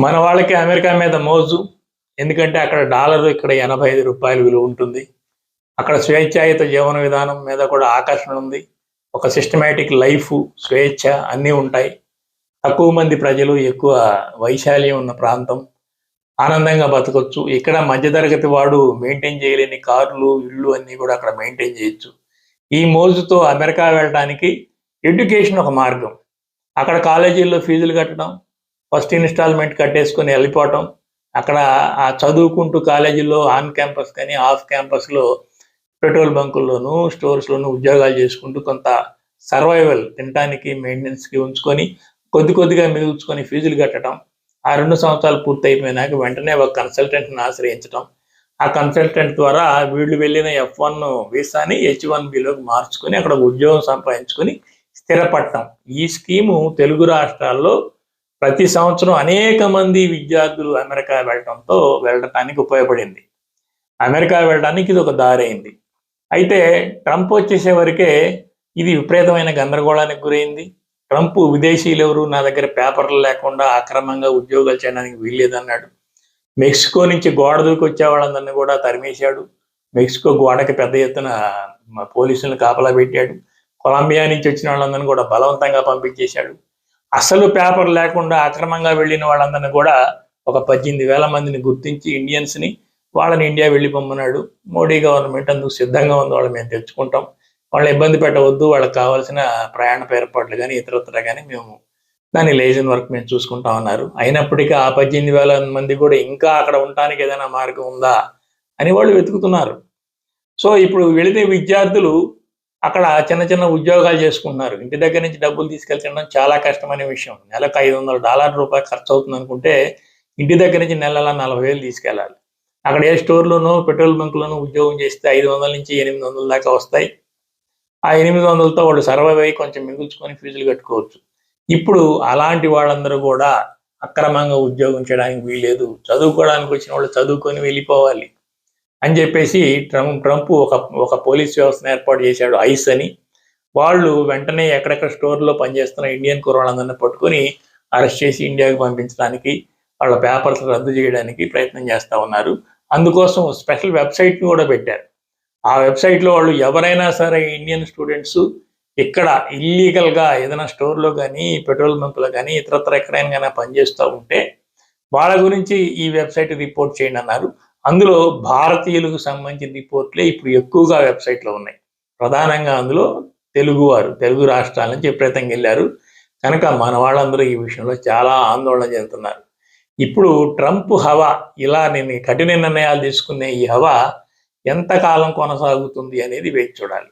మన వాళ్ళకి అమెరికా మీద మోజు. ఎందుకంటే అక్కడ డాలర్ ఇక్కడ ఎనభై ఐదు రూపాయలు విలువ ఉంటుంది. అక్కడ స్వేచ్ఛాయుత జీవన విధానం మీద కూడా ఆకర్షణ ఉంది. ఒక సిస్టమేటిక్ లైఫ్ స్వేచ్ఛ అన్నీ ఉంటాయి. తక్కువ మంది ప్రజలు ఎక్కువ వైశాల్యం ఉన్న ప్రాంతం. ఆనందంగా బతకొచ్చు. ఇక్కడ మధ్యతరగతి వాడు మెయింటైన్ చేయలేని కార్లు ఇళ్ళు అన్నీ కూడా అక్కడ మెయింటైన్ చేయొచ్చు. ఈ మోజుతో అమెరికా వెళ్ళడానికి ఎడ్యుకేషన్ ఒక మార్గం. అక్కడ కాలేజీల్లో ఫీజులు కట్టడం ఫస్ట్ ఇన్స్టాల్మెంట్ కట్టేసుకొని వెళ్ళిపోవటం. అక్కడ ఆ చదువుకుంటూ కాలేజీలో ఆన్ క్యాంపస్ కానీ ఆఫ్ క్యాంపస్లో పెట్రోల్ బంకుల్లోనూ స్టోర్స్లోనూ ఉద్యోగాలు చేసుకుంటూ కొంత సర్వైవల్ తినటానికి మెయింటెనెన్స్కి ఉంచుకొని కొద్ది కొద్దిగా మిగుల్చుకొని ఫీజులు కట్టడం ఆ రెండు సంవత్సరాలు పూర్తయిపోయినాక వెంటనే ఒక కన్సల్టెంట్ని ఆశ్రయించడం ఆ కన్సల్టెంట్ ద్వారా వీళ్ళు వెళ్ళిన ఎఫ్ వన్ వీసాని హెచ్ వన్ బిలోకి మార్చుకొని అక్కడ ఉద్యోగం సంపాదించుకొని స్థిరపడటం. ఈ స్కీము తెలుగు రాష్ట్రాల్లో ప్రతి సంవత్సరం అనేక మంది విద్యార్థులు అమెరికా వెళ్ళటంతో వెళ్ళటానికి ఉపయోగపడింది. అమెరికా వెళ్ళడానికి ఇది ఒక దారి అయింది. అయితే ట్రంప్ వచ్చేసే వరకే ఇది విపరీతమైన గందరగోళానికి గురైంది. ట్రంప్ విదేశీయులు ఎవరు? నా దగ్గర పేపర్లు లేకుండా అక్రమంగా ఉద్యోగాలు చేయడానికి వీల్లేదన్నాడు. మెక్సికో నుంచి గోడ దూకి వచ్చే వాళ్ళందరినీ కూడా తరిమేశాడు. మెక్సికో గోడకి పెద్ద ఎత్తున పోలీసులను కాపలా పెట్టాడు. కొలంబియా నుంచి వచ్చిన వాళ్ళందరినీ కూడా బలవంతంగా పంపించేశాడు. అసలు పేపర్ లేకుండా అక్రమంగా వెళ్ళిన వాళ్ళందరినీ కూడా ఒక పద్దెనిమిది వేల మందిని గుర్తించి ఇండియన్స్ని వాళ్ళని ఇండియా వెళ్ళి పొమ్మన్నాడు. మోడీ గవర్నమెంట్ అందుకు సిద్ధంగా ఉంది. వాళ్ళు మేము తెచ్చుకుంటాం. వాళ్ళని ఇబ్బంది పెట్టవద్దు. వాళ్ళకి కావాల్సిన ప్రయాణ ఏర్పాట్లు కానీ ఇతరత్ర కానీ మేము దాని లేజన్ వర్క్ మేము చూసుకుంటాం ఉన్నారు. అయినప్పటికీ ఆ పద్దెనిమిది వేల మంది కూడా ఇంకా అక్కడ ఉండటానికి ఏదైనా మార్గం ఉందా అని వాళ్ళు వెతుకుతున్నారు. సో ఇప్పుడు వెళితే విద్యార్థులు అక్కడ చిన్న చిన్న ఉద్యోగాలు చేసుకుంటున్నారు. ఇంటి దగ్గర నుంచి డబ్బులు తీసుకెళ్తుండడం చాలా కష్టమైన విషయం. నెలకు ఐదు వందల డాలర్ రూపాయలు ఖర్చు అవుతుంది అనుకుంటే ఇంటి దగ్గర నుంచి నెలల నలభై వేలు తీసుకెళ్ళాలి. అక్కడ ఏ స్టోర్లోనో పెట్రోల్ బంక్లోనో ఉద్యోగం చేస్తే ఐదు వందల నుంచి ఎనిమిది వందల దాకా వస్తాయి. ఆ ఎనిమిది వందలతో వాళ్ళు సర్వైవ్ అయ్యి కొంచెం మిగుల్చుకొని ఫీజులు కట్టుకోవచ్చు. ఇప్పుడు అలాంటి వాళ్ళందరూ కూడా అక్రమంగా ఉద్యోగం చేయడానికి వీలేదు చదువుకోవడానికి వచ్చిన వాళ్ళు చదువుకొని వెళ్ళిపోవాలి. అని చెప్పేసి ట్రంప్ ట్రంప్ ఒక ఒక పోలీస్ వ్యవస్థను ఏర్పాటు చేశాడు ఐస్ అని. వాళ్ళు వెంటనే ఎక్కడెక్కడ స్టోర్లో పనిచేస్తున్న ఇండియన్ కుర్రాళ్ళందరినీ పట్టుకొని అరెస్ట్ చేసి ఇండియాకి పంపించడానికి వాళ్ళ పేపర్స్ రద్దు చేయడానికి ప్రయత్నం చేస్తూ ఉన్నారు. అందుకోసం స్పెషల్ వెబ్సైట్ని కూడా పెట్టారు. ఆ వెబ్సైట్లో వాళ్ళు ఎవరైనా సరే ఇండియన్ స్టూడెంట్స్ ఇక్కడ ఇల్లీగల్గా ఏదైనా స్టోర్లో కానీ పెట్రోల్ బంకులో కానీ ఇతరత్ర ఎక్కడైనా కానీ పనిచేస్తూ ఉంటే వాళ్ళ గురించి ఈ వెబ్సైట్ రిపోర్ట్ చేయండి అన్నారు. అందులో భారతీయులకు సంబంధించిన రిపోర్ట్లే ఇప్పుడు ఎక్కువగా వెబ్సైట్లో ఉన్నాయి. ప్రధానంగా అందులో తెలుగువారు తెలుగు రాష్ట్రాల నుంచి విపరీతంగా వెళ్ళారు. కనుక మన వాళ్ళందరూ ఈ విషయంలో చాలా ఆందోళన చెందుతున్నారు. ఇప్పుడు ట్రంప్ హవా ఇలా నేను కఠిన నిర్ణయాలు తీసుకునే ఈ హవా ఎంతకాలం కొనసాగుతుంది అనేది వేచి చూడాలి.